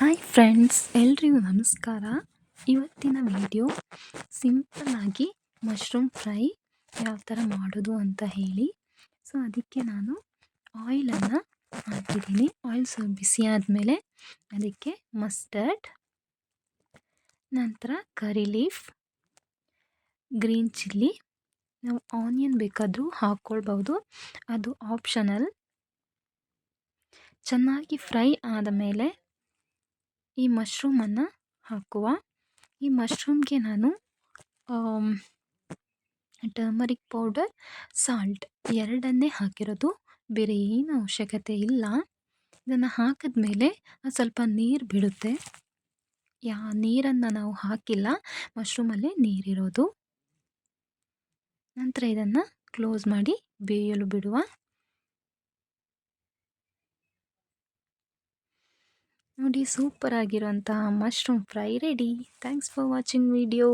Hi friends ಎಲ್ರಿಗೂ ನಮಸ್ಕಾರ. ಇವತ್ತಿನ ವಿಡಿಯೋ ಸಿಂಪಲ್ಲಾಗಿ ಮಶ್ರೂಮ್ ಫ್ರೈ ಯಾವ ಥರ ಮಾಡೋದು ಅಂತ ಹೇಳಿ. ಸೊ ಅದಕ್ಕೆ ನಾನು ಆಯಿಲನ್ನು ಹಾಕಿದ್ದೀನಿ. ಆಯಿಲ್ ಸ್ವಲ್ಪ ಬಿಸಿ ಆದಮೇಲೆ ಅದಕ್ಕೆ ಮಸ್ಟರ್ಡ್ ನಂತರ ಕರಿ ಲೀಫ್ ಗ್ರೀನ್ ಚಿಲ್ಲಿ ನಾವು ಆನಿಯನ್ ಬೇಕಾದರೂ ಹಾಕ್ಕೊಳ್ಬೋದು ಅದು ಆಪ್ಷನಲ್ ಚೆನ್ನಾಗಿ ಫ್ರೈ ಆದ ಮೇಲೆ ಈ ಮಶ್ರೂಮನ್ನು ಹಾಕುವ. ಈ ಮಶ್ರೂಮ್ಗೆ ನಾನು ಟರ್ಮರಿಕ್ ಪೌಡರ್, ಸಾಲ್ಟ್ ಎರಡನ್ನೇ ಹಾಕಿರೋದು. ಬೇರೆ ಏನು ಅವಶ್ಯಕತೆ ಇಲ್ಲ. ಇದನ್ನು ಹಾಕಿದ ಮೇಲೆ ಸ್ವಲ್ಪ ನೀರು ಬಿಡುತ್ತೆ. ಯಾ, ನೀರನ್ನು ನಾವು ಹಾಕಿಲ್ಲ. ಮಶ್ರೂಮಲ್ಲೇ ನೀರಿರೋದು. ನಂತರ ಇದನ್ನು ಕ್ಲೋಸ್ ಮಾಡಿ ಬೇಯಲು ಬಿಡುವ. ನೋಡಿ ಸೂಪರ್ ಆಗಿರುವಂತಹ mushroom fry ready thanks for watching video